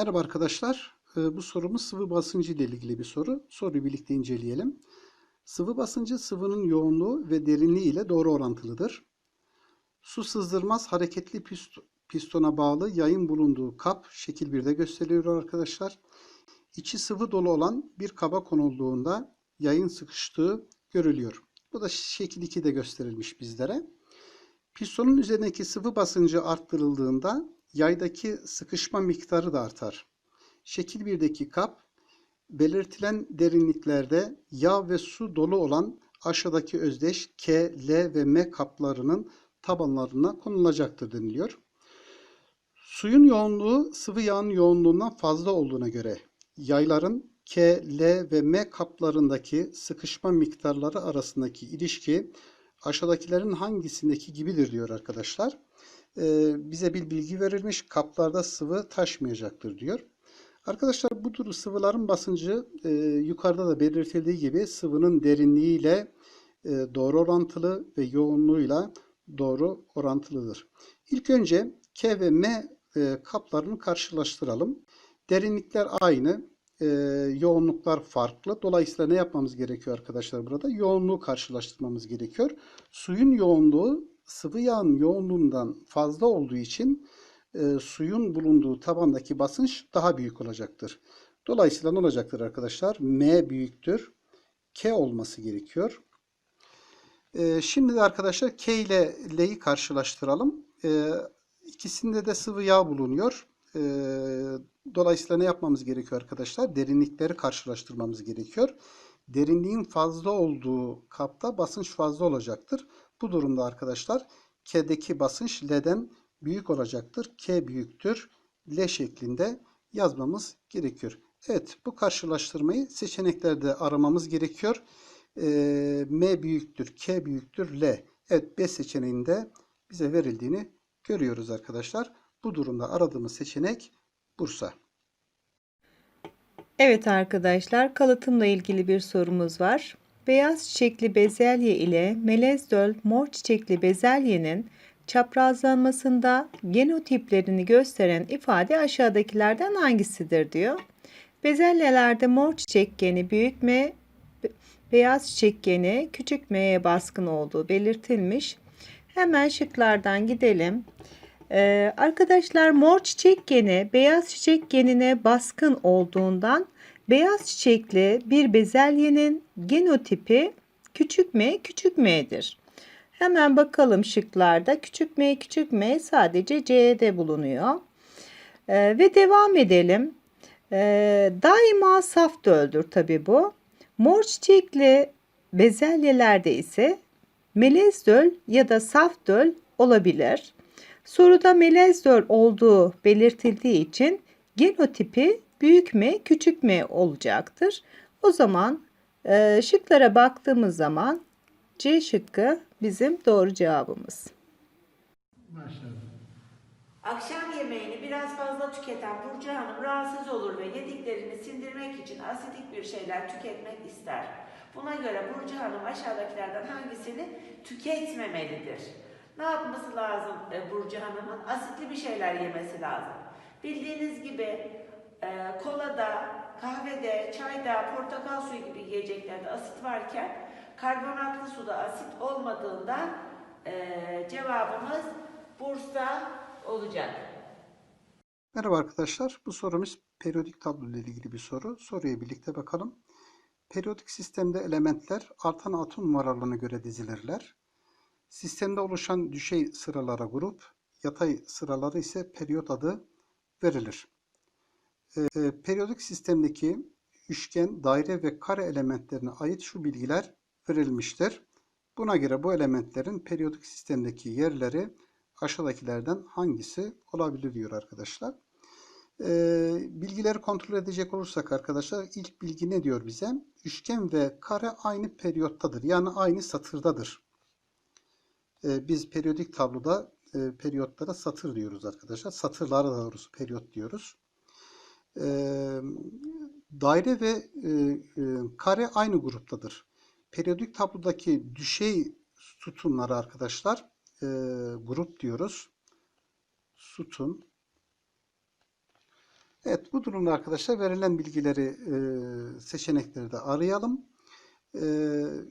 Merhaba arkadaşlar. Ee, Bu sorumuz sıvı basıncı ile ilgili bir soru. Soruyu birlikte inceleyelim. Sıvı basıncı sıvının yoğunluğu ve derinliği ile doğru orantılıdır. Su sızdırmaz hareketli pist- pistona bağlı yayın bulunduğu kap şekil 1'de gösteriliyor arkadaşlar. İçi sıvı dolu olan bir kaba konulduğunda yayın sıkıştığı görülüyor. Bu da şekil 2'de gösterilmiş bizlere. Pistonun üzerindeki sıvı basıncı arttırıldığında yaydaki sıkışma miktarı da artar. Şekil 1'deki kap belirtilen derinliklerde yağ ve su dolu olan aşağıdaki özdeş K, L ve M kaplarının tabanlarına konulacaktır deniliyor. Suyun yoğunluğu sıvı yağın yoğunluğundan fazla olduğuna göre yayların K, L ve M kaplarındaki sıkışma miktarları arasındaki ilişki aşağıdakilerin hangisindeki gibidir diyor arkadaşlar. Ee, bize bir bilgi verilmiş. Kaplarda sıvı taşmayacaktır diyor. Arkadaşlar bu tür sıvıların basıncı e, yukarıda da belirtildiği gibi sıvının derinliğiyle e, doğru orantılı ve yoğunluğuyla doğru orantılıdır. İlk önce K ve M e, kaplarını karşılaştıralım. Derinlikler aynı, e, yoğunluklar farklı. Dolayısıyla ne yapmamız gerekiyor arkadaşlar burada? Yoğunluğu karşılaştırmamız gerekiyor. Suyun yoğunluğu sıvı yağın yoğunluğundan fazla olduğu için e, suyun bulunduğu tabandaki basınç daha büyük olacaktır. Dolayısıyla ne olacaktır arkadaşlar? M büyüktür. K olması gerekiyor. E, şimdi de arkadaşlar K ile L'yi karşılaştıralım. E, ikisinde de sıvı yağ bulunuyor. E, dolayısıyla ne yapmamız gerekiyor arkadaşlar? Derinlikleri karşılaştırmamız gerekiyor. Derinliğin fazla olduğu kapta basınç fazla olacaktır. Bu durumda arkadaşlar K'deki basınç L'den büyük olacaktır. K büyüktür. L şeklinde yazmamız gerekiyor. Evet bu karşılaştırmayı seçeneklerde aramamız gerekiyor. Ee, M büyüktür, K büyüktür, L. Evet B seçeneğinde bize verildiğini görüyoruz arkadaşlar. Bu durumda aradığımız seçenek Bursa. Evet arkadaşlar, kalıtımla ilgili bir sorumuz var. Beyaz çiçekli bezelye ile melez döl mor çiçekli bezelyenin çaprazlanmasında genotiplerini gösteren ifade aşağıdakilerden hangisidir diyor. Bezelyelerde mor çiçek geni büyük M, be- beyaz çiçek geni küçük M'ye baskın olduğu belirtilmiş. Hemen şıklardan gidelim. Ee, arkadaşlar mor çiçek geni beyaz çiçek genine baskın olduğundan beyaz çiçekli bir bezelyenin genotipi küçük m küçük m'dir. Hemen bakalım şıklarda küçük m küçük m sadece C'de bulunuyor. Ee, ve devam edelim. Ee, daima saf döldür tabi bu. Mor çiçekli bezelyelerde ise melez döl ya da saf döl olabilir. Soruda melez döl olduğu belirtildiği için genotipi büyük M küçük M olacaktır. O zaman e, şıklara baktığımız zaman C şıkkı bizim doğru cevabımız. Akşam yemeğini biraz fazla tüketen Burcu Hanım rahatsız olur ve yediklerini sindirmek için asidik bir şeyler tüketmek ister. Buna göre Burcu Hanım aşağıdakilerden hangisini tüketmemelidir? Ne yapması lazım e, Burcu Hanım'ın? Asitli bir şeyler yemesi lazım. Bildiğiniz gibi e, kolada, kahvede, çayda, portakal suyu gibi yiyeceklerde asit varken karbonatlı suda asit olmadığından e, cevabımız Bursa olacak. Merhaba arkadaşlar. Bu sorumuz periyodik tablo ile ilgili bir soru. Soruya birlikte bakalım. Periyodik sistemde elementler artan atom numaralarına göre dizilirler. Sistemde oluşan düşey sıralara grup, yatay sıraları ise periyot adı verilir. Ee, periyodik sistemdeki üçgen, daire ve kare elementlerine ait şu bilgiler verilmiştir. Buna göre bu elementlerin periyodik sistemdeki yerleri aşağıdakilerden hangisi olabilir diyor arkadaşlar. Ee, bilgileri kontrol edecek olursak arkadaşlar ilk bilgi ne diyor bize? Üçgen ve kare aynı periyottadır. Yani aynı satırdadır. Ee, biz periyodik tabloda e, periyotlara satır diyoruz arkadaşlar. Satırlara doğrusu periyot diyoruz. Ee, daire ve e, e, kare aynı gruptadır. Periyodik tablodaki düşey sütunları arkadaşlar grup diyoruz. Sütun. Evet bu durumda arkadaşlar verilen bilgileri e, seçenekleri de arayalım. E,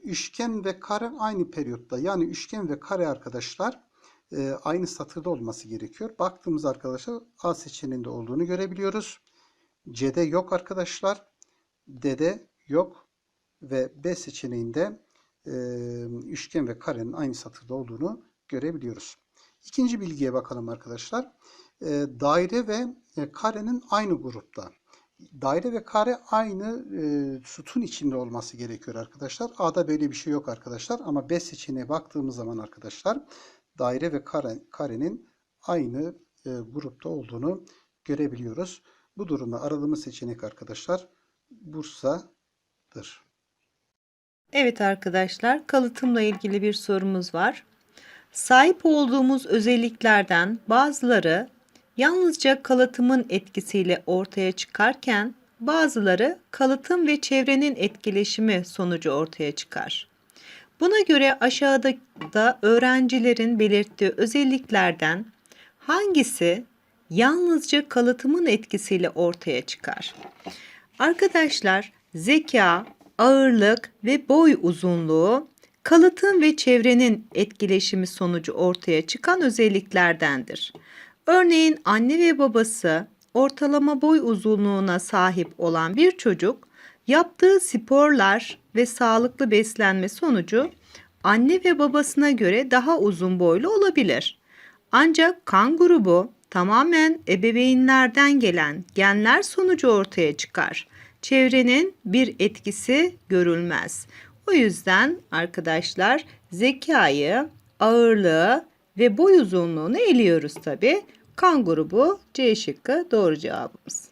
üçgen ve kare aynı periyotta yani üçgen ve kare arkadaşlar e, aynı satırda olması gerekiyor. Baktığımız arkadaşlar A seçeneğinde olduğunu görebiliyoruz. C'de yok arkadaşlar. D'de yok ve B seçeneğinde e, üçgen ve karenin aynı satırda olduğunu görebiliyoruz. İkinci bilgiye bakalım arkadaşlar. E, daire ve karenin aynı grupta. Daire ve kare aynı e, sütun içinde olması gerekiyor arkadaşlar. A'da böyle bir şey yok arkadaşlar ama B seçeneğine baktığımız zaman arkadaşlar daire ve kare, karenin aynı e, grupta olduğunu görebiliyoruz. Bu durumda aradığımız seçenek arkadaşlar Bursa'dır. Evet arkadaşlar, kalıtımla ilgili bir sorumuz var. Sahip olduğumuz özelliklerden bazıları yalnızca kalıtımın etkisiyle ortaya çıkarken bazıları kalıtım ve çevrenin etkileşimi sonucu ortaya çıkar. Buna göre aşağıda da öğrencilerin belirttiği özelliklerden hangisi yalnızca kalıtımın etkisiyle ortaya çıkar? Arkadaşlar zeka, ağırlık ve boy uzunluğu kalıtım ve çevrenin etkileşimi sonucu ortaya çıkan özelliklerdendir. Örneğin anne ve babası ortalama boy uzunluğuna sahip olan bir çocuk yaptığı sporlar ve sağlıklı beslenme sonucu anne ve babasına göre daha uzun boylu olabilir. Ancak kan grubu tamamen ebeveynlerden gelen genler sonucu ortaya çıkar. Çevrenin bir etkisi görülmez. O yüzden arkadaşlar zekayı, ağırlığı ve boy uzunluğunu eliyoruz tabi. Kan grubu C şıkkı doğru cevabımız.